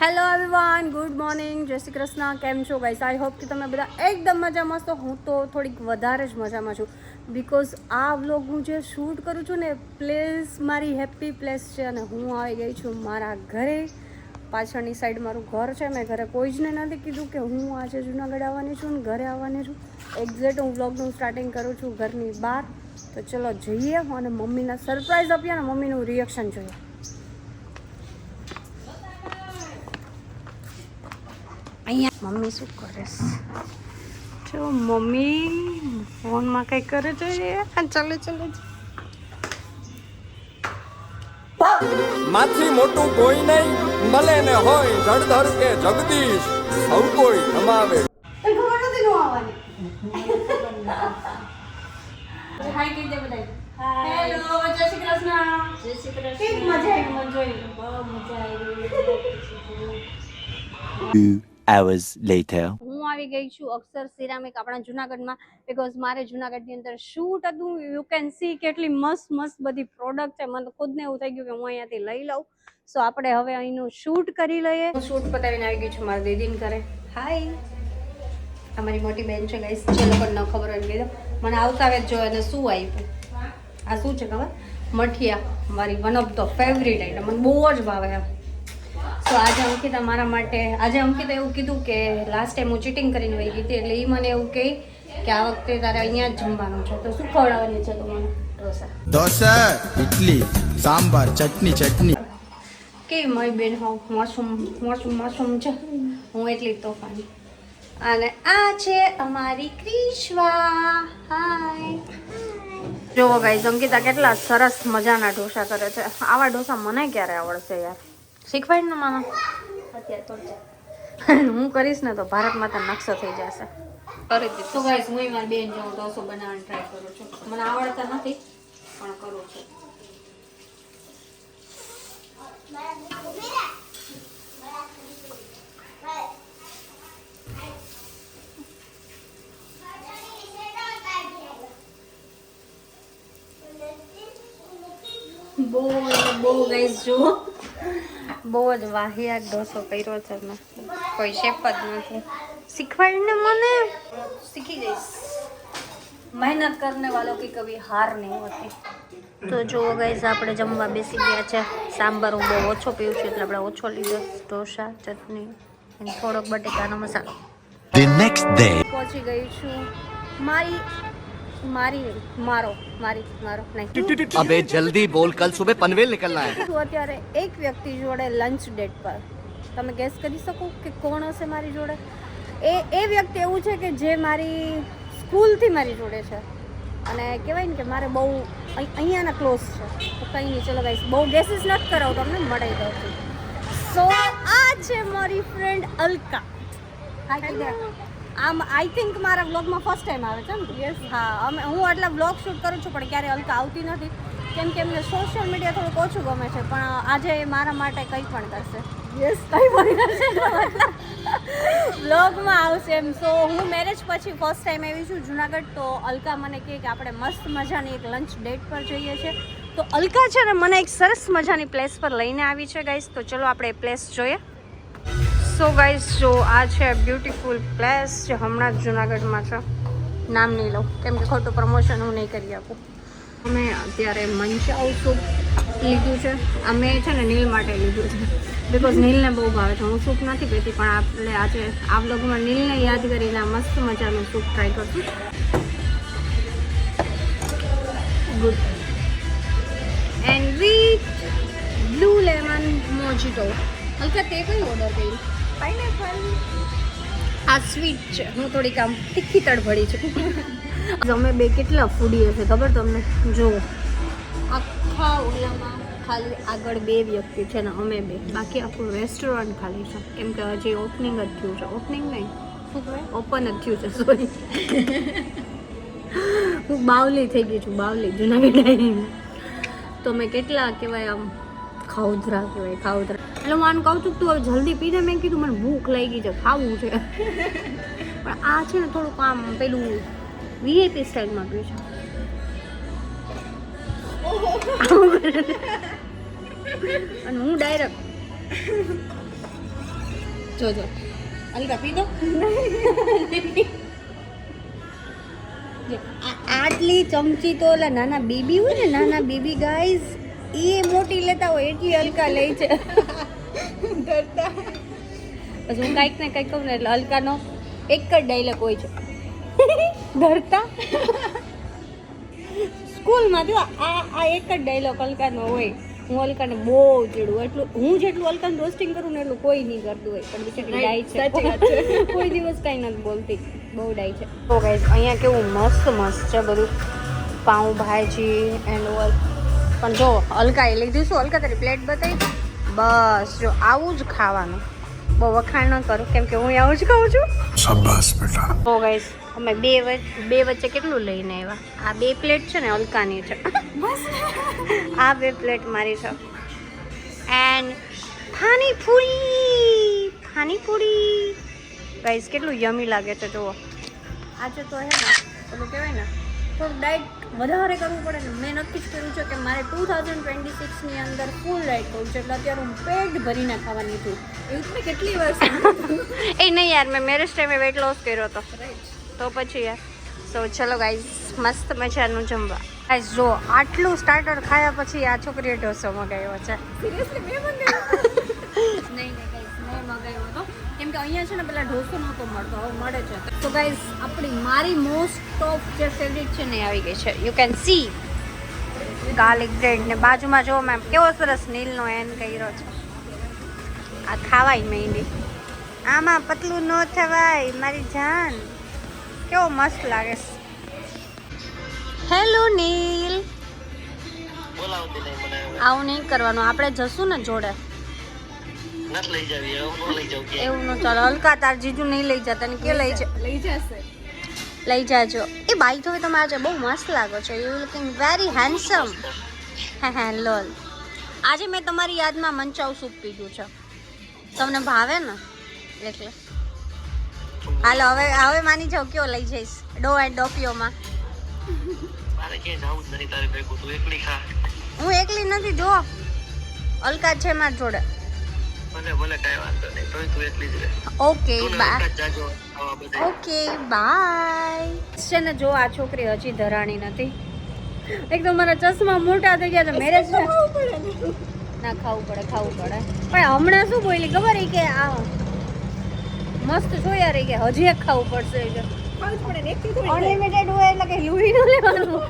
Hello everyone good morning જય શ્રી કૃષ્ણ. કેમ છો ગાઈસ આઈ હોપ કે તમે બધા એકદમ મજામાં છો. હું તો થોડીક વધારે જ મજામાં છું. બિકોઝ આ વ્લોગ હું જે શૂટ કરું છું ને પ્લેસ મારી હેપી પ્લેસ છે અને હું આવી ગઈ છું મારા ઘરે. પાછળની સાઈડ મારું ઘર છે. મેં ઘરે કોઈ જ ને નથી કીધું કે હું આજે જુનાગઢ આવવાની છું ને ઘરે આવવાની છું. એક્ઝેક્ટ હું વ્લોગનું સ્ટાર્ટિંગ કરું છું ઘરની બહાર. તો ચલો જઈએ અને મમ્મીના સરપ્રાઈઝ આપીએ અને મમ્મીનું રિએક્શન જોઈએ. અહીંયા મમ્મી શું કરે છે? જો મમ્મી ફોનમાં કંઈ કરે છે? ચાલે ચાલે માથી મોટું કોઈ નહીં મળે ને હોય જળધર કે જગદીશ સૌ કોઈ આવવાની. હાય કહી દે બધાય હેલો જય શ્રી કૃષ્ણ. જય શ્રી કૃષ્ણ. મજા આવી? મને જોઈને બહુ મજા આવી. Hours later. હું આવી ગઈ છું અક્ષર સિરામિક આપણા જુનાગઢમાં બિકોઝ મારે જુનાગઢની અંદર શૂટ હતું. યુ કેન સી કેટલી મસ્ત મસ્ત બધી પ્રોડક્ટ છે. મને ખુદને એવું થઈ ગયું કે હું અહીંયાથી લઈ લઉં. સો આપણે હવે અહીંનું શૂટ કરી લઈએ. શૂટ પતાવીને આવી ગઈ છું મારા દીદીને ઘરે. હાય અમારી મોટી બેન છે ગાઈસ જે લોકોને ન ખબર હોય કીધું મને આવતા વેત જોયો અને શું આપ્યું? આ શું છે ખબર? મઠિયા. મારી one of the favourite item મને બહુ જ ભાવે એમ. તો આજે અંકિતા મારા માટે આજે અંકિતા એવું કીધું કે લાસ્ટ ટાઈમ હું ચીટિંગ કરીને વહી ગઈ હતી એટલે એ મને એવું કહી કે આ વખતે તારે અહીંયા જ જમવાનું છે. તો શું ખવડાવવાની છે તું મને? ઢોસા. ઢોસા ઇડલી સાંભાર ચટણી ચટણી. કે મારી બેન હોઉં મોસમ મોસમ મોસમ છે. હું એટલી તોફાની. અને આ છે અમારી ક્રિશ્વા. હાય જોવો ગાઈઝ અંકિતા કેટલા સરસ મજાના ઢોસા કરે છે. આવા ઢોસા મને ક્યારે આવડશે યાર? શીખવાડ ને મને હું કરીશ ને તો ભારત માતા નકશો થઈ જશે. કરી દીધું. તો ગાઈઝ હું મારી બેન જેવો ઢોસો બનાવવાની ટ્રાય કરું છું. મને આવડતા નથી પણ કરું છું. બહુ બહુ ગાઈસ જુઓ. બહુ જ વાહિયાત ઢોસો કર્યો છે મેં. કોઈ શેપ જ નથી. શીખવાડીને મને શીખી જઈશ. મહેનત કરને વાલો કે કભી હાર નહીં હોતી. તો જુઓ ગાઈઝ આપણે જમવા બેસી ગયા છે. સાંભાર હું બહુ ઓછો પીવું છું એટલે આપણે ઓછો લીધો. ઢોસા ચટણી અને થોડોક બટેકાનો મસાલો. The next day. પહોંચી ગઈ છું મારી મારી મારો મારી મારો. નહીં. અબે જલ્દી બોલ કલ સુબહ પનવેલ નીકળના હે. તો અત્યારે એક વ્યક્તિ જોડે લંચ ડેટ પર. તમે ગેસ કરી શકો કે કોણ હશે મારી જોડે? એ એ વ્યક્તિ એવું છે કે જે મારી સ્કૂલથી મારી જોડે છે. અને કહેવાય ને કે મારે બહુ અહીંયાના ક્લોઝ છે. તો કંઈ નહીં ચલો ગાઈસ બહુ ગેસીસ નથી કરાવું તમને મળી દઉં છું. સો આ છે મારી ફ્રેન્ડ અલકા. હા આમ આઈ થિંક મારા વ્લોગમાં ફર્સ્ટ ટાઈમ આવે છે ને યસ હા અમે હું આટલા વ્લોગ શૂટ કરું છું પણ ક્યારે અલકા આવતી નથી. કેમ કે એમને સોશિયલ મીડિયા થોડુંક ઓછું ગમે છે પણ આજે એ મારા માટે કંઈ પણ કરશે. યસ કંઈ પણ કરશે વ્લોગમાં આવશે એમ. સો હું મેરેજ પછી ફર્સ્ટ ટાઈમ આવી છું જુનાગઢ તો અલકા મને કહે કે આપણે મસ્ત મજાની એક લંચ ડેટ પર જઈએ છીએ. તો અલકા છે ને મને એક સરસ મજાની પ્લેસ પર લઈને આવી છે ગાઈસ તો ચલો આપણે એ પ્લેસ જોઈએ. સો ગાઈઝ જો આ છે બ્યુટીફુલ પ્લેસ જે હમણાં જ જુનાગઢમાં છે. નામ નહીં લઉં, કેમ કે ખોટું પ્રમોશન હું નહીં કરી આપું. અમે અત્યારે મંચાઉ સૂપ લીધું છે. અમે છે ને નીલ માટે લીધું છે. બિકોઝ નીલને બહુ ભાવે છે. હું સૂપ નથી પીતી, પણ આપણે આજે આ બ્લોગમાં નીલને યાદ કરીને મસ્ત મજાનું સૂપ ટ્રાય કરશું. Good and with blue lemon mojito હલકા તે કઈ ઓર્ડર કર્યું? પાઇનેપલ આ સ્વીટ છે. હું થોડીક આમ તીખી તડભડી છું. તમે બે કેટલા ફૂડી હશે ખબર તમને? જો. આખા ઓલામાં ખાલી આગળ બે વ્યક્તિ છે ને અમે બે. બાકી આખું રેસ્ટોરન્ટ ખાલી છે. કેમ કે હજી ઓપનિંગ જ થયું છે. ઓપનિંગ નહીં. ઓપન જ થયું છે સોરી હું બાવલી થઈ ગઈ છું બાવલી જુનાગઢ તો મેં કેટલા કહેવાય આમ ખાઉધરા કહેવાય, ખાઉધરા. એટલે હું આને કહું છું તું હવે જલ્દી પી મેં કીધું, મને ભૂખ લાગી છે, ખાવું છે. પણ આ છે ને થોડુંક આમ પેલું વીઆઈપી સ્ટાઇલમાં પીવું છે. અને હું ડાયરેક્ટ જોજો અલકા પી દો. આટલી ચમચી તો ઓલા નાના બેબી હોય ને, નાના બેબી ગાઈઝ એ મોટી લેતા હોય એટલી અલકા લે છે. ડરતા પછી હું કાંઈક ને કંઈક કહું ને એટલે હલકાનો એક જ ડાયલોગ હોય છે. ડરતા સ્કૂલમાં જો આ આ એક જ ડાયલોગ અલકાનો હોય. હું હલકાને બહુ ચીડું એટલું હું જેટલું હલકાનું રોસ્ટિંગ કરું ને એટલું કોઈ નહીં કરતું હોય. પણ બિચારી ડાય છે. કોઈ દિવસ કાંઈ નથી બોલતી. બહુ ડાય છે. તો ગાઈઝ અહીંયા કેવું મસ્ત મસ્ત છે બધું. પાઉં ભાજી એન્ડ ઓલ પણ જો હલકાએ લીધું શું હલકા તારી પ્લેટ બતાવી. બસ જો આવું જ ખાવાનું. બહુ વખાણ ન કરું કેમ કે હું આવું જ ખાઉં છું. શાબાશ બેટા. તો ગાઈસ અમે બે બે વચ્ચે કેટલું લઈને આવ્યા? આ બે પ્લેટ છે ને હલકાની છે. આ બે પ્લેટ મારી છે. એન્ડ પાણીપુરી પાણીપુરી. ગાઈસ કેટલું યમી લાગે છે જુઓ. આજે તો હે ને ઓલું કહેવાય ને થોડું ડાયટ વધારે કરવું પડે ને મેં નક્કી જ કર્યું છે કે મારે ટુ થાઉઝન્ડ ટ્વેન્ટી સિક્સની અંદર ફૂલ ડાયટ કરવું છે એટલે અત્યારે હું પેટ ભરીને ખાવાની છું. એવું મેં કેટલી વાર એ નહીં યાર મેં મેરેજ ટાઈમે વેટ લોસ કર્યો હતો. તો પછી યાર સો ચલો ગાઈઝ મસ્ત મજાનું જમવા. ગાઈઝ જો આટલું સ્ટાર્ટર ખાયા પછી આ છોકરીએ ઢોસો મગાવ્યો છે. સિરિયસલી મેં મંગાવ્યો? નહીં નહીં. અહીંયા છે ને પેલા ઢોસો નહોતો મળતો હવે મળે છે. તો ગાઈઝ આપણી મારી મોસ્ટ ઓફ જે ફેવરિટ છે ને આવી ગઈ છે. You can see garlic bread ને બાજુમાં જો મેમ કેવો સરસ નીલનો એન કર્યો છે. આ ખાવાય માંડી આમાં પતલું ન થવાય મારી જાન. કેવો મસ્ત લાગે હેલો નીલ. આવું નહીં કરવાનું. આપણે જશું ને જોડે. નથી લઈ જાવી હું લઈ જાઉં એવું ન ચાલો હલકા તાર જીજુ નહીં લઈ જતા ને કે લઈ લઈ જશે. લઈ જાજો. એ બાઈ તો તમે આજે બહુ મસ્ત લાગો છો યુ લુકિંગ વેરી હેન્ડસમ હે હે લોલ આજે મેં તમારી યાદમાં મંચાવ સૂપ પીધું છે. તમને ભાવે ને? એટલે. હાલો હવે હવે માની જાવ કયો લઈ જઈશ ડો એન્ડ ડોપિયોમાં હું એકલી નથી જો અલકા છે મારા જોડે. ભલે ભલે કાંઈ વાંધો નહીં. તોય તું એકલી જ રહે. ઓકે તું ને બા હલકા જ જાજો. આવા બધા ઓકે બાય છે ને જો આ છોકરી હજી ધરાણી નથી. એકદમ મારા ચશ્મા મોટા થઈ ગયા છે મેરેજ ના ખાવું પડે ખાવું પડે પણ હમણાં શું બોલી ખબર એ કે આ મસ્ત જોયા રહી કે હજી એક ખાવું પડશે. અનલિમિટેડ હોય એટલે કે લુહી ન લેવાનું.